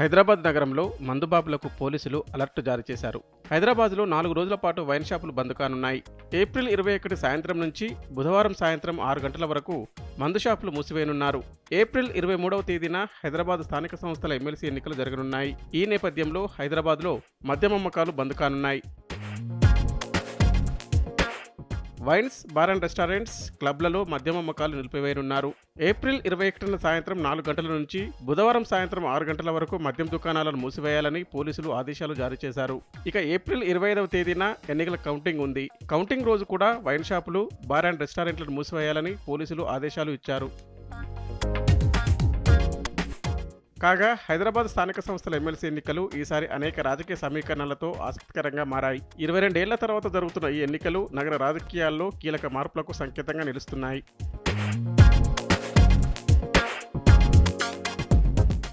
హైదరాబాద్ నగరంలో మందుబాబులకు పోలీసులు అలర్ట్ జారీ చేశారు. హైదరాబాద్లో నాలుగు రోజుల పాటు వైన్ షాపులు బంద్ కానున్నాయి. ఏప్రిల్ ఇరవై ఒకటి సాయంత్రం నుంచి బుధవారం సాయంత్రం ఆరు గంటల వరకు మందు షాపులు మూసివేయనున్నారు. ఏప్రిల్ ఇరవై మూడవ తేదీన హైదరాబాద్ స్థానిక సంస్థల ఎమ్మెల్సీ ఎన్నికలు జరగనున్నాయి. ఈ నేపథ్యంలో హైదరాబాద్లో మద్యం అమ్మకాలు బంద్ కానున్నాయి. వైన్స్ బార్ అండ్ రెస్టారెంట్స్ క్లబ్లలో మద్యం అమ్మకాలు నిలిపివేయనున్నారు. ఏప్రిల్ ఇరవై ఒకటిన సాయంత్రం నాలుగు గంటల నుంచి బుధవారం సాయంత్రం ఆరు గంటల వరకు మద్యం దుకాణాలను మూసివేయాలని పోలీసులు ఆదేశాలు జారీ చేశారు. ఇక ఏప్రిల్ ఇరవై ఐదవ తేదీన ఎన్నికల కౌంటింగ్ ఉంది. కౌంటింగ్ రోజు కూడా వైన్ షాపులు బార్ అండ్ రెస్టారెంట్లను మూసివేయాలని పోలీసులు ఆదేశాలు ఇచ్చారు. కాగా హైదరాబాద్ స్థానిక సంస్థల ఎమ్మెల్సీ ఎన్నికలు ఈసారి అనేక రాజకీయ సమీకరణలతో ఆసక్తికరంగా మారాయి. ఇరవై రెండేళ్ళ తర్వాత జరుగుతున్న ఈ ఎన్నికలు నగర రాజకీయాల్లో కీలక మార్పులకు సంకేతంగా నిలుస్తున్నాయి.